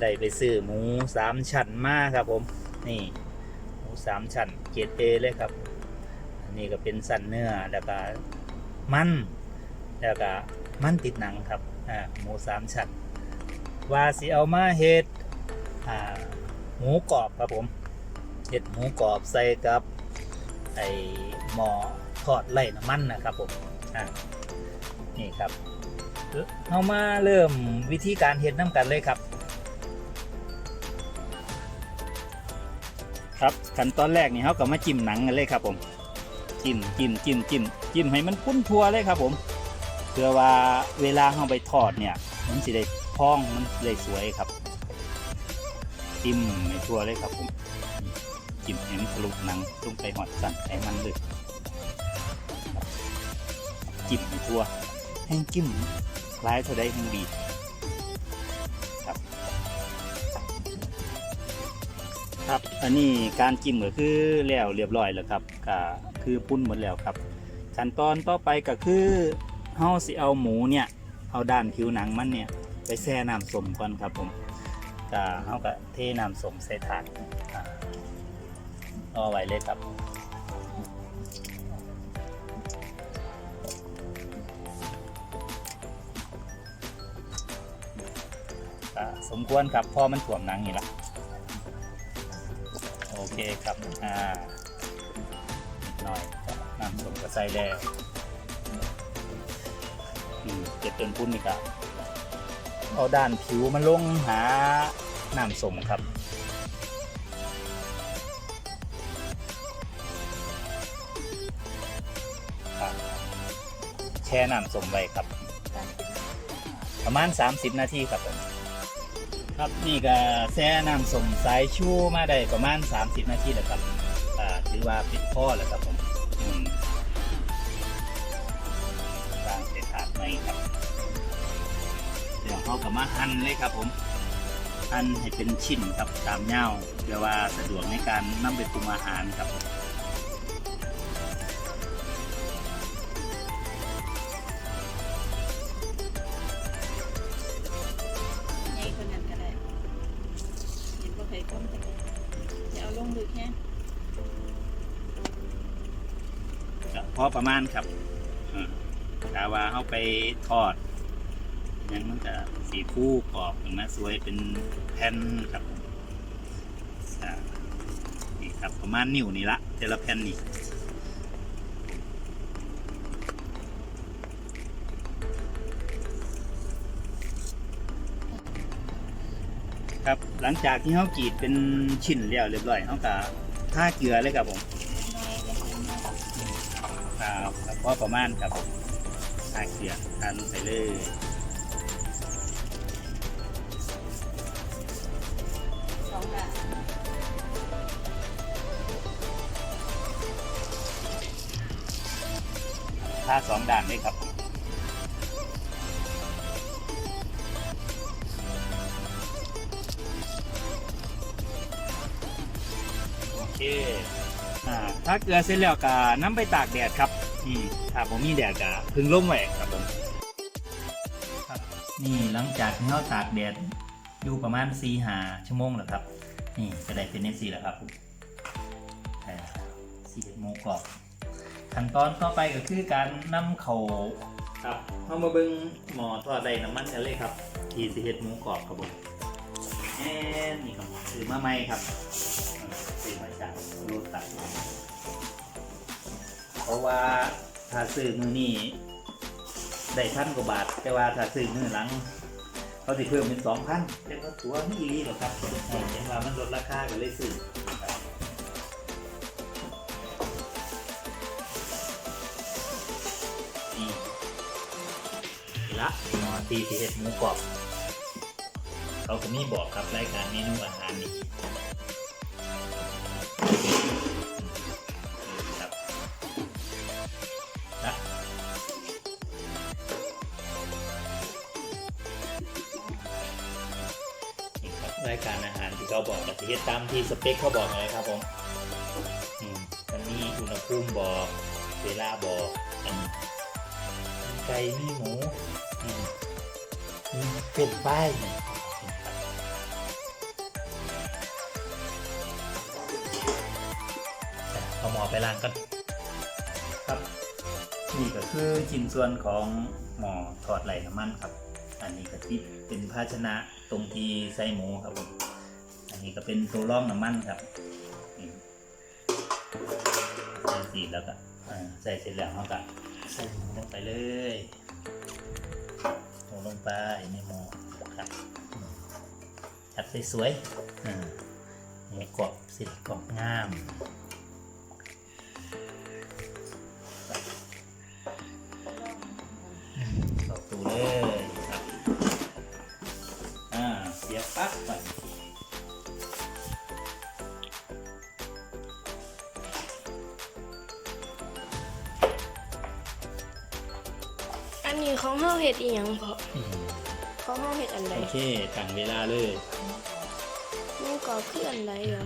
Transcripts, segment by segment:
ได้ไปซื้อหมูสามชั้นมาครับผม นี่ หมูสามชั้นเกรดเอเลยครับ อันนี้ก็เป็นสันเนื้อแล้วก็มันแล้วก็มันติดหนังครับอ่าหมูสามชั้นว่าสิเอามาเฮ็ดอ่าหมูกรอบครับผมเฮ็ดหมูกรอบใส่กับไอหม้อทอดไล่น้ำมันนะครับผมอ่านี่ครับเอามาเริ่มวิธีการเฮ็ดน้ำกันเลยครับ ครับขั้นตอนแรกนี่เขาก็มาจิ้มหนังกันเลยครับผมจิ้มจิ้มจิ้มจิ้มจิ้มให้มันพุ่นทัวเลยครับผมเพื่อว่าเวลาเราไปทอดเนี่ย มันสิได้พองมันสิได้สวยครับจิ้มให้ทั่วเลยครับผมจิ้มให้มันทะลุหนังลงไปหอดสั่นไขมันเลยจิ้มให้ทั่วแห้งจิ้มร้ายเท่าใดแห้งดี ครับ อันนี้การจิ้มก็คือแล้วเรียบร้อยแล้วครับก็คือปุ้นหมดแล้วครับ ขั้นตอนต่อไปก็คือเฮาสิเอาหมูเนี่ยเอาด้านผิวหนังมันเนี่ยไปแช่น้ำส้มก่อนครับผมก็เฮาก็เทน้ำส้มใส่ถาดเอาไว้เลยครับสมควรครับเพอมันถ่วมหนังนี่ละ โอเคครับ อ่านิดหน่อยน้ำส้มก็ใส่แล้วเก็บต้นพุ่นนี่ครับเอาด้านผิวมันลงหาน้ำส้มครับครับแช่น้ำส้มไว้ครับ ประมาณ 30 นาทีครับผม ครับนี่ก็แช่น้ำสมสายชูมาได้ประมาณ 30 นาทีแล้วครับอ่าถือว่าปิดพ่อแล้วครับผมอืมวางเศษถาดไหมครับเดี๋ยวเขากับมาหั่นเลยครับผมหั่นให้เป็นชิ้นครับตามเง่าเพื่อว่าสะดวกในการนำไปปรุงอาหารครับ ประมาณครับอืมถ้าวาเขาไปทอด ยังมันจะสีคู่กรอบออกมาสวยเป็นแผ่นครับอ่านี่ครับประมาณนิ้วนี่ละแต่ละแผ่นนี่ครับหลังจากที่เขากรีดเป็นชิ้นแล้วเรียบร้อยเขาก็ท่าเกลือเลยครับผม ครับแล้วก็ประมาณครับทาเขียนทานไปเลยสองด่านทาสองด่านเลยครับโอเคอ่าถ้าเกลือเสร็จแล้วก็น้ำไปตากแดดครับ อืมถ้าผมมีแดดก็พึ่งล่มไว้ครับผมครับนี่หลังจากที่เราตากแดดอยู่ประมาณ4ีหาชั่วโมงแล้วครับ นี่จะได้เป็นเอซีแล้วครับผมสี่โมงกรอบขั้นตอนต่อไปก็คือการนำเขาครับเอามาเบิ้งหมอทอดได้น้ำมันกันเลยครับที่สิเฮ็ดหมูกรอบครับผมแอนนี่ครับซื้อมาใหม่ครับเออซื้อมาจากโรตัส เพราะว่าถ้าซื้อมือนี่ได้พันกว่าบาท แต่ว่าถ้าซื้อมือหลังเขาสิเพิ่มเป็นสองพันเป็นว่าตัวไม่ดีหรอกครับเห็นว่ามันลดราคาก็เลยซื้อครับนี่ละหมอตีสีเห็ดหมูกรอบ เขาก็มีบอกครับรายการเมนูอาหารนี่ ไายการอาหารที่เขาบอกกับที่ตามที่สเปคเขาบอกเลยครับผมอันนี้อุณหภูมิบอกเวลาบอกไก่มีหมูเป็นป้ายเนี่อาหมอไปล้างกันครับ นี่ก็คือชิ้นส่วนของหมอถอดไหล่น้ำมันครับ อันนี้ก็ที่เป็นภาชนะ ตรงที่ใส่หมูครับผมอันนี้ก็เป็นตัวร่องน้ำมันครับใส่สีแล้วก็ใส่เสร็จแล้วเราก็ใส่หมูลงไปเลยหมูลงไปในหม้อครับจัดสวยๆอ่าหมูกรอบสิกรอบงาม เสียบปลั๊กไปอันนี้ของเฮาเฮ็ดอีหยังพอของเฮาเฮ็ดอันใดโอเคตั้งเวลาเลยหมูกรอบคืออันใดเหรอ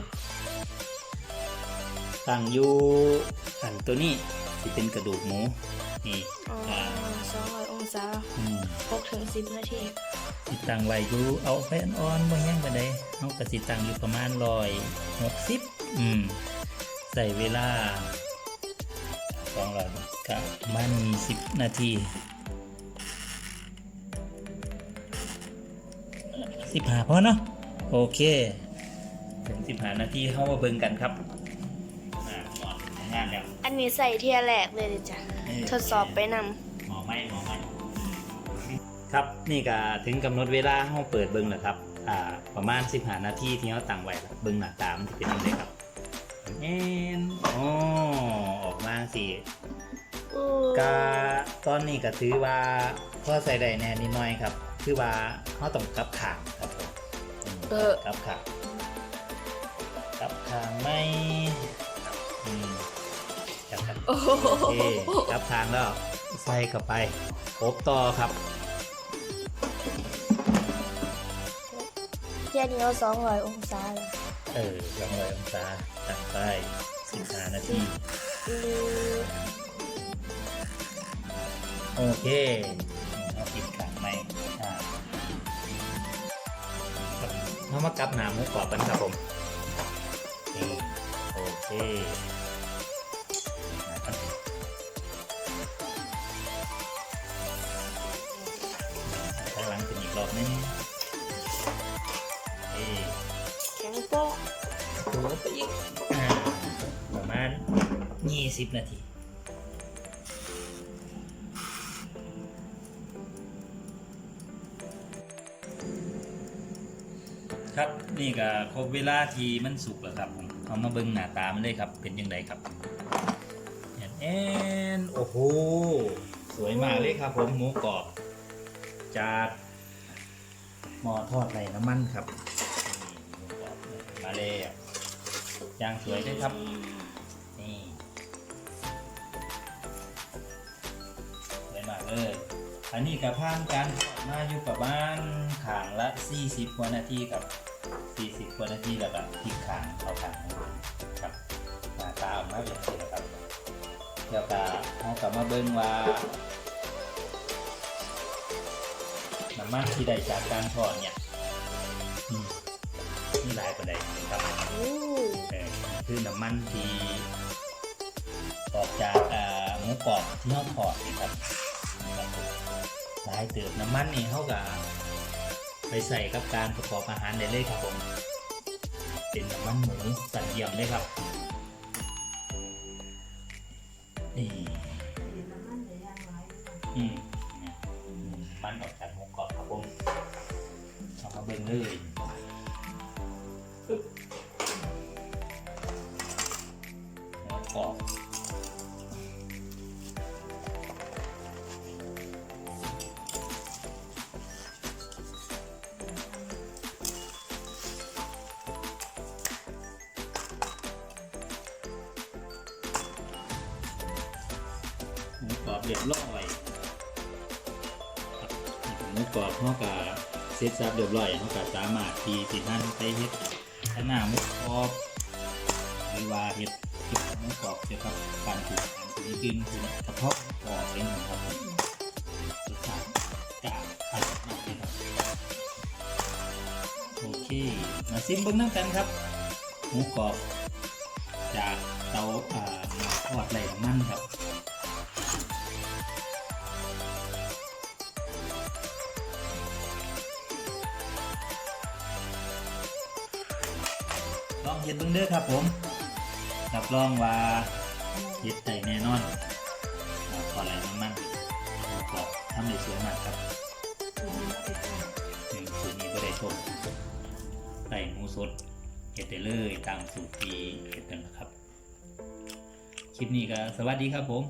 ตั้งอยู่อันตัวนี้ที่เป็นกระดูกหมูนี่อ๋ออ่า200องศาอืม6ถึง10นาที สิตั้งไว้อยู่เอาไฟอ่อนๆบ่ยังบ่ได้เฮาก็สิตั้งอยู่ประมาณ160อืมใส่เวลา200กับมัน10นาที15พอเนาะโอเคถึง15นาทีเข้ามาเบิ่งกันครับอ่าหมอดทำงานแล้วอันนี้ใส่เทียแรกเลยเด้อจ้ะทดสอบไปนำ ครับนี่ก็ถึงกำหนดเวลาห้องเปิดเบิ้งแล้วครับอ่าประมาณ15นาทีที่เขาตั้งไว้แล้วเบิ้งหน้าตามนจะเป็นยังไงครับแอนอ๋อออกมาสิกาตอนนี้ก็ถือว่าพอใส่ได้แน่นิดหน่อยครับคือว่าเขาต้องกลับขางครับผมมเออกลับขางกลับขางไม่อืมกลับขางโอ้โหโอเคกลับทางแล้วใส่เข้าไปอบต่อครับ เทียนี้เอา200องศาเลยเออลองเลยองศาตั้งไปสิบห้านาทีอือโอเคเอาปิดขังไหมอ่าเรามากลับหนาหมูกรอบกันครับผมนี่โอเคนะครับข้างหลังเป็นอีกรอบนึง อีกอ่าประมาณ20นาทีครับนี่ก็ครบเวลาที่มันสุกแล้วครับผมเอามาเบิ่งหน้าตามันเลยครับ เป็นยังไงครับแอนแอนโอ้โหสวยมากเลยครับผมหมูกรอบจากหม้อทอดไร้น้ำมันครับหมูกรอบมาเลย ยางสวยเลยครับนี่สวยมากเลย อันนี้กับผ่านการทอดมาอยู่ประมาณขางละ 40กว่านาทีกับ 40กว่านาทีแล้วก็พลิกขางเอาขางครับหน้าตาออกมาแบบนี้นะครับแล้วก็เขากลับมาเบิ่งว่าน้ำมันที่ได้จากการทอดเนี่ยมนี่หลายประเด็นครับ คือน้ำมันที่ออกจากหมูกรอบที่เราทอดนี่ครับหลายเติบน้ำมันนี่เขาก็ไปใส่กับการประกอบอาหารได้เลยครับผมเป็นน้ำมันหมูสันเยี่ยมเลยครับนี่อืมนี่ยมันออกจากหมูกรอบครับผมเอามาเบิ่งเลย หมูกรอบเขากับเซตซับเรียบร้อยเขากับสามารถที่ที่ท่นไปเฮ็ดขนาดหมูกรอบหรือว่าเห็ดเกี่ยวกับหมูกรอบเกี่ยวกับการปลูกอาหารชนิดอื่นคือกระเพาะกรอบเองครับผมรสชาติจะอร่อยมากเลยครับโอเคมาซิมเบิ้งน้ำกันครับหมูกรอบจากเตาอ่าทอดไหลน้ำมันครับ เห็นเบิ่งเด้อครับผมรับรองว่าเห็ดได้แน่นอนครับทอดไหลน้ำมันก็ทำได้สวยมากครับหนึ่งสูตรนี้ก็ได้ชมใส่หมูสดเห็ดได้เลยตามสูตรที่เห็ดกันนะครับคลิปนี้ก็สวัสดีครับผม